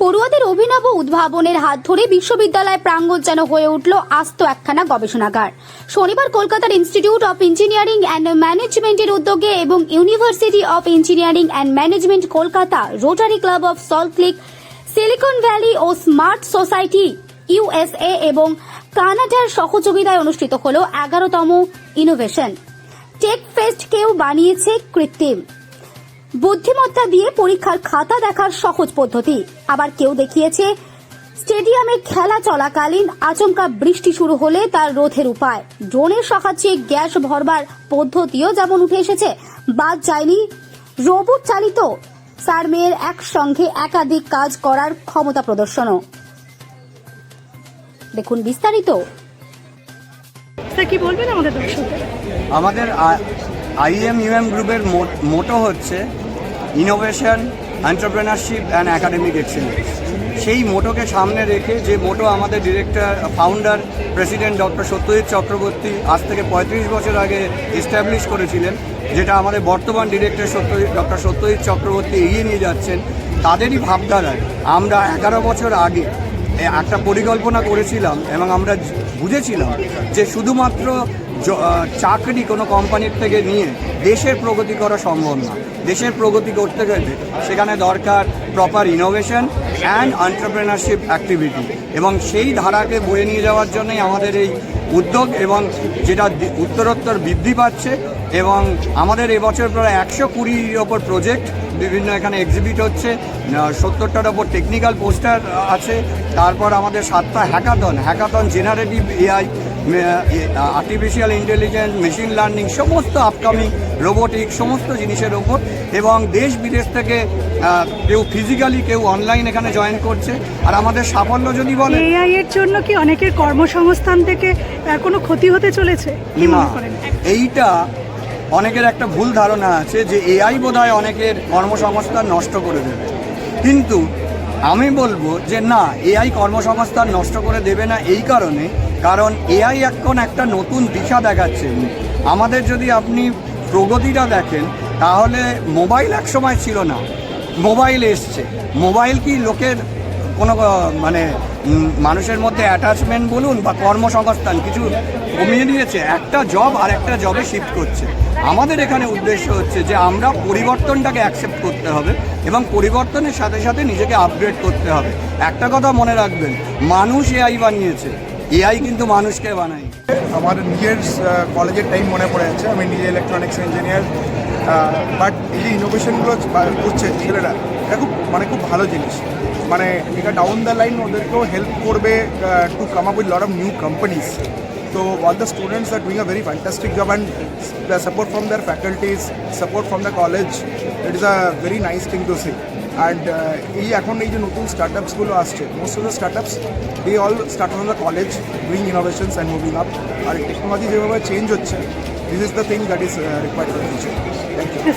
পড়ুয়াদের অভিনব উদ্ভাবনের হাত ধরে বিশ্ববিদ্যালয় প্রাঙ্গণ যেন হয়ে উঠল আস্ত একখানা গবেষণাগার। শনিবার কলকাতার ইনস্টিটিউট অফ ইঞ্জিনিয়ারিং অ্যান্ড ম্যানেজমেন্টের উদ্যোগে এবং university of engineering and management Kolkata rotary club of Salt Lake silicon valley O smart society USA এবং কানাডার সহযোগিতায় অনুষ্ঠিত হল এগারোতম ইনোভেশন টেক ফেস্ট কেউ বানিয়েছে কৃত্রিম। বুদ্ধিমত্তা দিয়ে পরীক্ষার খাতা দেখার সহজ পদ্ধতি। আবার কেউ দেখিয়েছে স্টেডিয়ামে খেলা চলাকালীন আচমকা বৃষ্টি শুরু হলে তার রোধের উপায়। ড্রোনের সাহায্যে গ্যাস ভরবার পদ্ধতিও যেমন উঠে এসেছে বাদ যায়নি রোবট চালিত। স্যার মেয়ের একসঙ্গে একাধিক কাজ করার ক্ষমতা প্রদর্শনও। দেখুন বিস্তারিত। স্যার কি বলবেন আমাদের দর্শকদের? আমাদের আইএম ইউএম গ্রুপের মোটো হচ্ছে innovation entrepreneurship and academic excellence সেই মোটোকে সামনে রেখে যে মোটো আমাদের director founder president doctor Satyajit Chakraborty আজ থেকে পঁয়ত্রিশ বছর আগে এস্টাবলিশ করেছিলেন, যেটা আমাদের বর্তমান ডিরেক্টর সত্যজিৎ ডক্টর সত্যজিৎ চক্রবর্তী এগিয়ে নিয়ে যাচ্ছেন, তাদেরই ভাবধারায়। আমরা এগারো বছর আগে একটা পরিকল্পনা করেছিলাম এবং আমরা বুঝেছিলাম যে শুধুমাত্র চাকরি কোনো কোম্পানির থেকে নিয়ে দেশের প্রগতি করা সম্ভব না। দেশের প্রগতি করতে গেলে সেখানে দরকার proper innovation and entrepreneurship activity এবং সেই ধারাকে বয়ে নিয়ে যাওয়ার জন্যই আমাদের এই উদ্যোগ এবং যেটা উত্তরোত্তর বৃদ্ধি পাচ্ছে এবং আমাদের এবছর প্রায় একশো কুড়ির ওপর প্রজেক্ট বিভিন্ন এখানে এক্সিবিট হচ্ছে। সত্তরটার ওপর টেকনিক্যাল পোস্টার আছে। তারপর আমাদের সাতটা hackathon hackathon generative AI artificial intelligence machine learning সমস্ত আপকামিং রোবোটিক সমস্ত জিনিসের ওপর এবং দেশ বিদেশ থেকে কেউ ফিজিক্যালি কেউ অনলাইন এখানে জয়েন করছে। আর আমাদের সাফল্য যদি বলে এআই এর জন্য কি অনেকের কর্মসংস্থান থেকে কোনো ক্ষতি হতে চলেছে? কি মনে করেন? এইটা অনেকের একটা ভুল ধারণা আছে যে এআই বোধহয় অনেকের কর্মসংস্থান নষ্ট করে দেবে। কিন্তু আমি বলব যে না, এআই কর্মসংস্থান নষ্ট করে দেবে না এই কারণে, কারণ এআই এখন একটা নতুন দিশা দেখাচ্ছে। আমাদের যদি আপনি প্রগতিটা দেখেন, তাহলে মোবাইল এক সময় ছিল না। মোবাইল এসছে। মোবাইল কি লোকের কোনো মানে মানুষের মধ্যে অ্যাটাচমেন্ট বলুন বা কর্মসংস্থান কিছু কমিয়ে দিয়েছে, একটা জব আর একটা জবে শিফট করছে। আমাদের এখানে উদ্দেশ্য হচ্ছে যে আমরা পরিবর্তনটাকে অ্যাকসেপ্ট করতে হবে এবং পরিবর্তনের সাথে সাথে নিজেকে আপগ্রেড করতে হবে। একটা কথা মনে রাখবেন, মানুষ এআই বানিয়েছে এআই কিন্তু মানুষকে বানায় আমার নিজের কলেজের টাইম মনে পড়ে যাচ্ছে, আমি নিজে ইলেকট্রনিক্স ইঞ্জিনিয়ার বাট এই যে ইনোভেশনগুলো করছে ছেলেরা, এটা খুব মানে খুব ভালো জিনিস। মানে এটা ডাউন দ্য লাইন ওদেরকেও হেল্প করবে to come up with lot of new companies তো all the students are doing a very fantastic job and support from their faculties support from the college it is a very nice thing to see and এই এখন এই যে নতুন start আপসগুলো আসছে most of the startups they all start from the college doing innovations and moving up R technology যেভাবে change হচ্ছে this is the thing that is required for future thank you